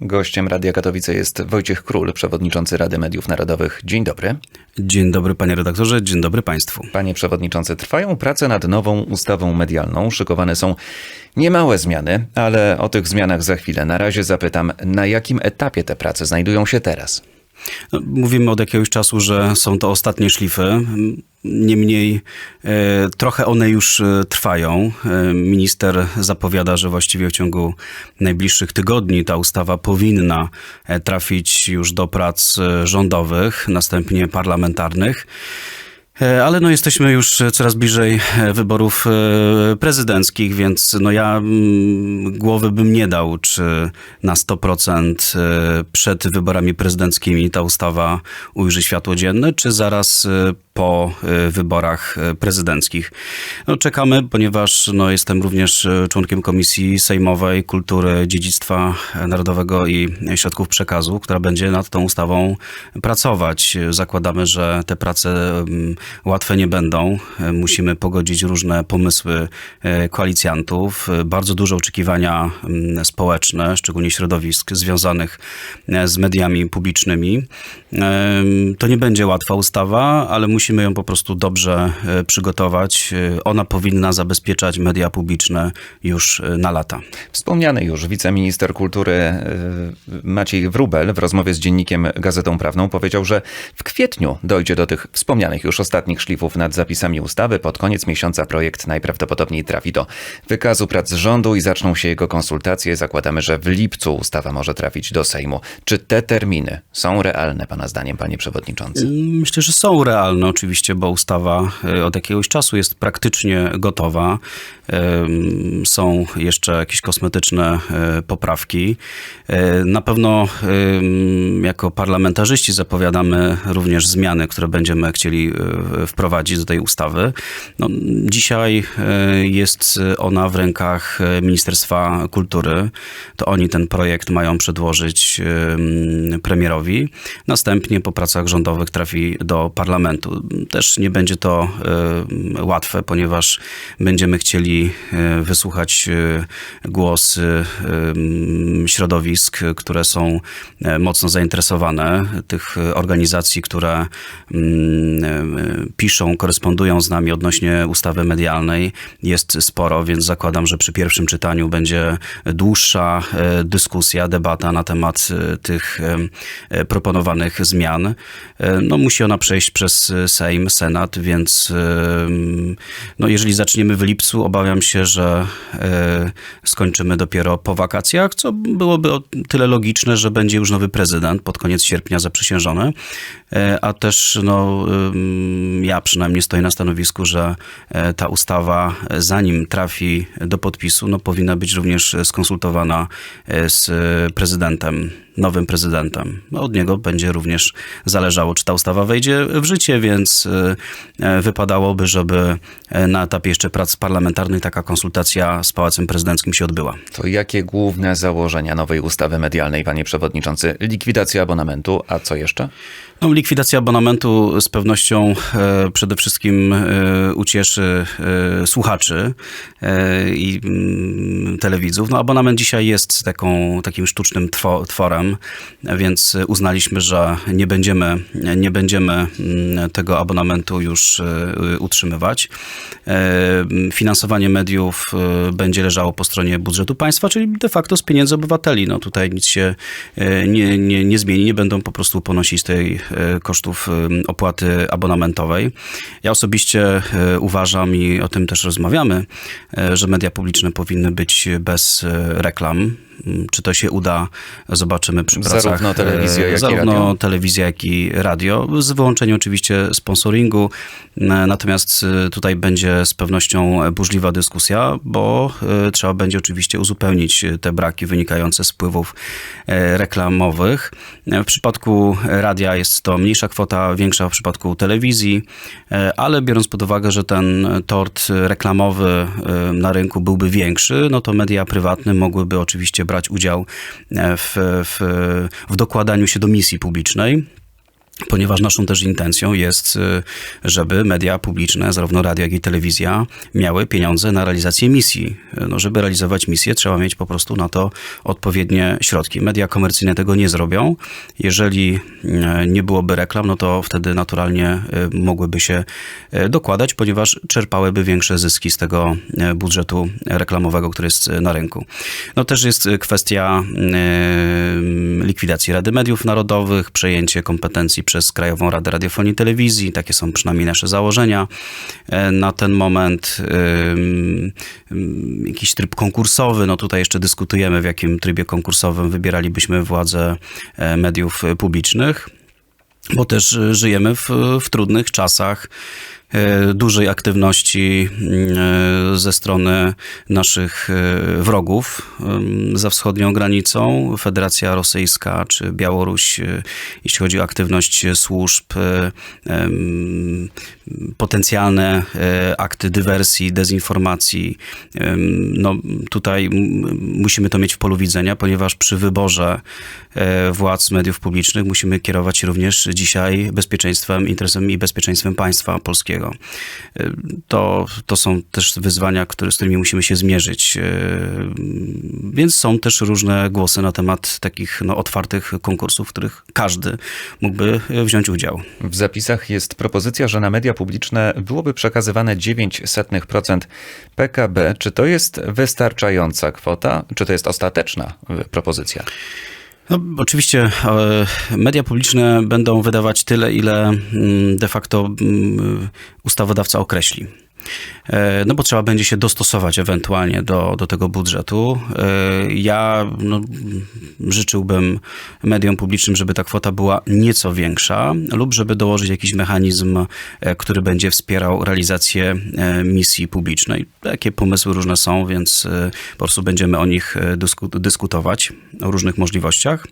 Gościem Radia Katowice jest Wojciech Król, przewodniczący Rady Mediów Narodowych. Dzień dobry. Dzień dobry panie redaktorze, dzień dobry państwu. Panie przewodniczący, trwają prace nad nową ustawą medialną. Szykowane są niemałe zmiany, ale o tych zmianach za chwilę. Na razie zapytam, na jakim etapie te prace znajdują się teraz? No, Mówimy od jakiegoś czasu, że są to ostatnie szlify. Niemniej e, trochę one już e, trwają. E, Minister zapowiada, że właściwie w ciągu najbliższych tygodni ta ustawa powinna trafić już do prac rządowych, następnie parlamentarnych. E, Ale no jesteśmy już coraz bliżej e, wyborów e, prezydenckich, więc no ja mm, głowy bym nie dał, czy na 100% e, przed wyborami prezydenckimi ta ustawa ujrzy światło dzienne, czy zaraz e, po e, wyborach e, prezydenckich. No, czekamy, ponieważ no, jestem również e, członkiem Komisji Sejmowej Kultury, Dziedzictwa Narodowego i Środków Przekazu, która będzie nad tą ustawą pracować. Zakładamy, że te prace mm, łatwe nie będą. E, Musimy pogodzić różne pomysły e, koalicjantów. E, Bardzo duże oczekiwania mm, społeczne, szczególnie środowisk związanych z mediami publicznymi. To nie będzie łatwa ustawa, ale musimy ją po prostu dobrze przygotować. Ona powinna zabezpieczać media publiczne już na lata. Wspomniany już wiceminister kultury Maciej Wrubel w rozmowie z dziennikiem Gazetą Prawną powiedział, że w kwietniu dojdzie do tych wspomnianych już ostatnich szlifów nad zapisami ustawy. Pod koniec miesiąca projekt najprawdopodobniej trafi do wykazu prac rządu i zaczną się jego konsultacje. Zakładamy, że w lipcu ustawa może trafić do Sejmu. Czy te terminy są realne, Pana zdaniem, Panie Przewodniczący? Myślę, że są realne oczywiście, bo ustawa e, od jakiegoś czasu jest praktycznie gotowa. Są jeszcze jakieś kosmetyczne e, poprawki. E, Na pewno jako parlamentarzyści zapowiadamy również zmiany, które będziemy chcieli wprowadzić do tej ustawy. No, dzisiaj e, jest ona w rękach e, Ministerstwa Kultury. To oni ten projekt mają przedłożyć em, premierowi. Następnie po pracach rządowych trafi do parlamentu. Też nie będzie to e, łatwe, ponieważ będziemy chcieli e, wysłuchać e, głosy e, środowisk, które są e, mocno zainteresowane, tych organizacji, które e, piszą, korespondują z nami odnośnie ustawy medialnej. Jest sporo, więc zakładam, że przy pierwszym czytaniu będzie dłuższa e, dyskusja, debata na temat e, tych e, proponowanych zmian. No, musi ona przejść przez Sejm, Senat, więc no, jeżeli zaczniemy w lipcu, obawiam się, że skończymy dopiero po wakacjach, co byłoby o tyle logiczne, że będzie już nowy prezydent pod koniec sierpnia zaprzysiężony, a też no, ja przynajmniej stoję na stanowisku, że e, ta ustawa, e, zanim trafi do podpisu, no, powinna być również skonsultowana e, z prezydentem, nowym prezydentem. No, od niego będzie również zależało, czy ta ustawa wejdzie w życie, więc wypadałoby, żeby na etapie jeszcze prac parlamentarnych taka konsultacja z Pałacem Prezydenckim się odbyła. To jakie główne założenia nowej ustawy medialnej, Panie Przewodniczący? Likwidacja abonamentu, a co jeszcze? No, likwidacja abonamentu z pewnością e, przede wszystkim e, ucieszy e, słuchaczy e, i mm, telewidzów. No, abonament dzisiaj jest taką, takim sztucznym two, tworem, więc uznaliśmy, że nie będziemy, nie będziemy mm, tego abonamentu już e, utrzymywać. E, Finansowanie mediów będzie leżało po stronie budżetu państwa, czyli de facto z pieniędzy obywateli. No tutaj nic się nie, nie, nie zmieni, nie będą po prostu ponosić tej kosztów e, opłaty abonamentowej. Ja osobiście e, uważam i o tym też rozmawiamy, e, że media publiczne powinny być bez e, reklam. Mm, Czy to się uda, zobaczymy przy pracach. Zarówno telewizja, e, jak i zarówno radio. telewizja, jak i radio, z wyłączeniem oczywiście sponsoringu. E, Natomiast e, tutaj będzie z pewnością burzliwa dyskusja, bo trzeba będzie oczywiście uzupełnić te braki wynikające z wpływów reklamowych. W przypadku radia jest to mniejsza kwota, większa w przypadku telewizji, ale biorąc pod uwagę, że ten tort reklamowy na rynku byłby większy, no to media prywatne mogłyby oczywiście brać udział e, w, w, w dokładaniu się do misji publicznej. Ponieważ naszą też intencją jest, y, żeby media publiczne, zarówno radio, jak i telewizja, miały pieniądze na realizację misji. No, żeby realizować misję, trzeba mieć po prostu na to odpowiednie środki. Media komercyjne tego nie zrobią. Jeżeli e, nie byłoby reklam, no to wtedy naturalnie mogłyby się dokładać, ponieważ czerpałyby większe zyski z tego budżetu reklamowego, który jest na rynku. No też jest kwestia likwidacji Rady Mediów Narodowych, przejęcie kompetencji przez Krajową Radę Radiofonii i Telewizji. Takie są przynajmniej nasze założenia e, na ten moment. Jakiś tryb konkursowy, no tutaj jeszcze dyskutujemy, w jakim trybie konkursowym wybieralibyśmy władze e, mediów publicznych bo też e, żyjemy w, w trudnych czasach dużej aktywności e, ze strony naszych e, wrogów za wschodnią granicą, Federacja Rosyjska czy Białoruś, e, jeśli chodzi o aktywność służb, e, potencjalne e, akty dywersji, dezinformacji. No, tutaj musimy to mieć w polu widzenia, ponieważ przy wyborze e, władz mediów publicznych musimy kierować się również dzisiaj bezpieczeństwem, interesem i bezpieczeństwem państwa polskiego. E, To, to są też wyzwania, które, z którymi musimy się zmierzyć. Więc są też różne głosy na temat takich no, otwartych konkursów, w których każdy mógłby wziąć udział. W zapisach jest propozycja, że na media publiczne byłoby przekazywane 0,09% PKB. Czy to jest wystarczająca kwota? Czy to jest ostateczna y, propozycja? No, oczywiście e, media publiczne będą wydawać tyle, ile mm, de facto mm, ustawodawca określi. E, No bo trzeba będzie się dostosować ewentualnie do, do tego budżetu. E, Ja no, życzyłbym mediom publicznym, żeby ta kwota była nieco większa lub żeby dołożyć jakiś mechanizm, e, który będzie wspierał realizację misji publicznej. Takie pomysły różne są, więc po prostu będziemy o nich dysku- dyskutować, o różnych możliwościach.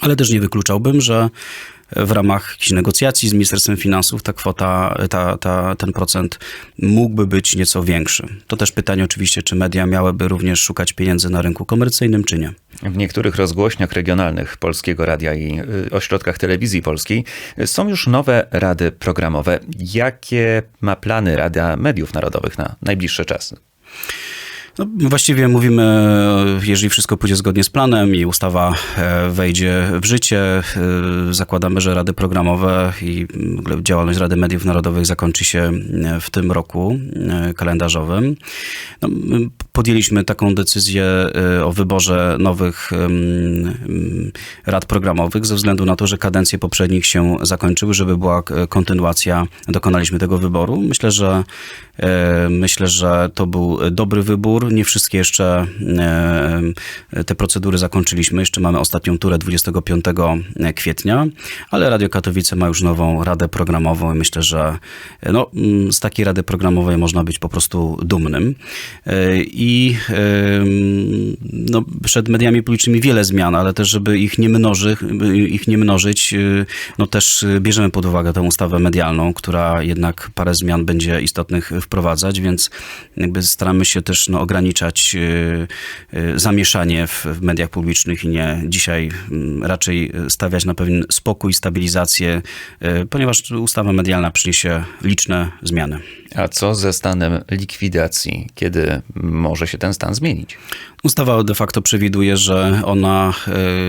Ale też nie wykluczałbym, że w ramach jakichś negocjacji z Ministerstwem Finansów ta kwota, ta, ta, ten procent mógłby być nieco większy. To też pytanie oczywiście, czy media miałyby również szukać pieniędzy na rynku komercyjnym, czy nie. W niektórych rozgłośniach regionalnych Polskiego Radia i y, ośrodkach telewizji polskiej y, są już nowe rady programowe. Jakie ma plany Rada Mediów Narodowych na najbliższy czas? No, właściwie mówimy, e, jeżeli wszystko pójdzie zgodnie z planem i ustawa e, wejdzie w życie, e, zakładamy, że rady programowe i działalność Rady Mediów Narodowych zakończy się w tym roku kalendarzowym. No, podjęliśmy taką decyzję e, o wyborze nowych rad programowych ze względu na to, że kadencje poprzednich się zakończyły, żeby była kontynuacja, dokonaliśmy tego wyboru. Myślę, że e, myślę, że to był dobry wybór. Nie wszystkie jeszcze e, te procedury zakończyliśmy. Jeszcze mamy ostatnią turę 25 kwietnia, ale Radio Katowice ma już nową radę programową i myślę, że no, mm, z takiej rady programowej można być po prostu dumnym. E, I no, przed mediami publicznymi wiele zmian, ale też, żeby ich nie, mnoży, ich nie mnożyć, y, no też bierzemy pod uwagę tę ustawę medialną, która jednak parę zmian będzie istotnych wprowadzać, więc jakby staramy się też no, ograniczać y, y, zamieszanie w, w mediach publicznych i nie dzisiaj raczej stawiać na pewien spokój, stabilizację, ponieważ ustawa medialna przyniesie liczne zmiany. A co ze stanem likwidacji? Kiedy może się ten stan zmienić? Ustawa de facto przewiduje, że ona,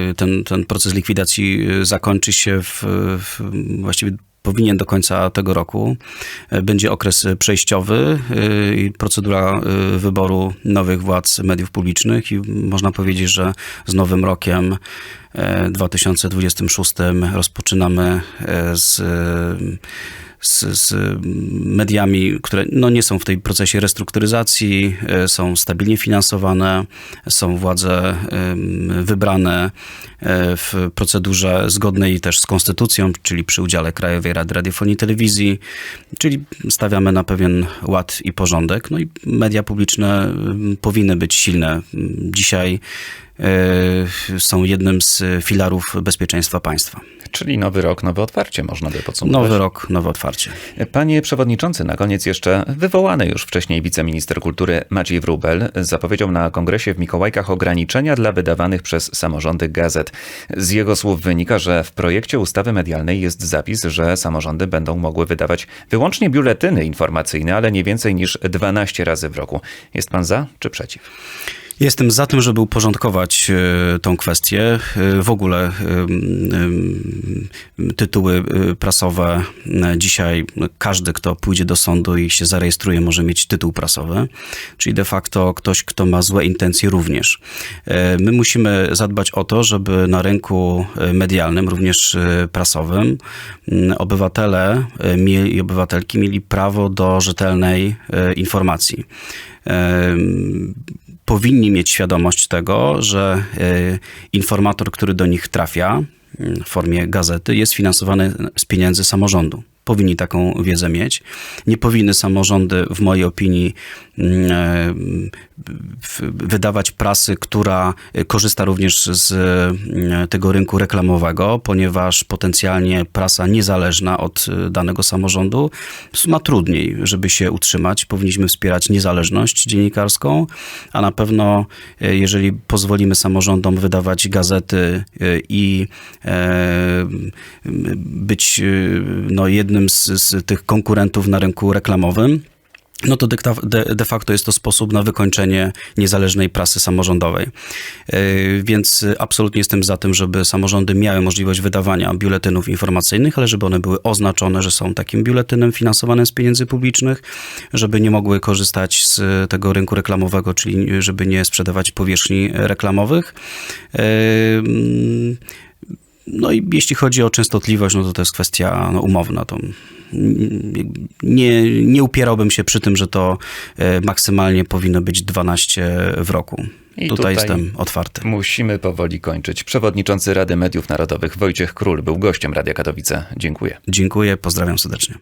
y, ten, ten proces likwidacji y, zakończy się w, w właściwie powinien do końca tego roku. Y, Będzie okres przejściowy i procedura wyboru nowych władz mediów publicznych i można powiedzieć, że z nowym rokiem 2026 rozpoczynamy y, z z, z mediami, które no nie są w tej procesie restrukturyzacji, e, są stabilnie finansowane, są władze wybrane e, w procedurze zgodnej też z konstytucją, czyli przy udziale Krajowej Rady Radiofonii i Telewizji, czyli stawiamy na pewien ład i porządek. No i media publiczne powinny być silne. Dzisiaj e, są jednym z filarów bezpieczeństwa państwa. Czyli nowy rok, nowe otwarcie, można by podsumować. Nowy rok, nowe otwarcie. Panie przewodniczący, na koniec jeszcze wywołany już wcześniej wiceminister kultury Maciej Wróbel zapowiedział na kongresie w Mikołajkach ograniczenia dla wydawanych przez samorządy gazet. Z jego słów wynika, że w projekcie ustawy medialnej jest zapis, że samorządy będą mogły wydawać wyłącznie biuletyny informacyjne, ale nie więcej niż 12 razy w roku. Jest pan za czy przeciw? Jestem za tym, żeby uporządkować e, tą kwestię. E, W ogóle e, tytuły prasowe dzisiaj każdy, kto pójdzie do sądu i się zarejestruje, może mieć tytuł prasowy, czyli de facto ktoś, kto ma złe intencje również. My musimy zadbać o to, żeby na rynku medialnym, również prasowym, obywatele i obywatelki mieli prawo do rzetelnej informacji. Powinni mieć świadomość tego, że e, informator, który do nich trafia mm, w formie gazety, jest finansowany z pieniędzy samorządu. Powinni taką wiedzę mieć. Nie powinny samorządy, w mojej opinii, mm, e, wydawać prasy, która korzysta również z e, tego rynku reklamowego, ponieważ potencjalnie prasa niezależna od e, danego samorządu ma trudniej, żeby się utrzymać. Powinniśmy wspierać niezależność dziennikarską, a na pewno e, jeżeli pozwolimy samorządom wydawać gazety i być no, jednym z, z tych konkurentów na rynku reklamowym, no to de, de facto jest to sposób na wykończenie niezależnej prasy samorządowej. Yy, Więc absolutnie jestem za tym, żeby samorządy miały możliwość wydawania biuletynów informacyjnych, ale żeby one były oznaczone, że są takim biuletynem finansowanym z pieniędzy publicznych, żeby nie mogły korzystać z tego rynku reklamowego, czyli żeby nie sprzedawać powierzchni reklamowych. No i jeśli chodzi o częstotliwość, no to to jest kwestia no, umowna. To nie, nie upierałbym się przy tym, że to e, maksymalnie powinno być 12 w roku. I tutaj, tutaj jestem otwarty. Musimy powoli kończyć. Przewodniczący Rady Mediów Narodowych Wojciech Król był gościem Radia Katowice. Dziękuję. Dziękuję, pozdrawiam serdecznie.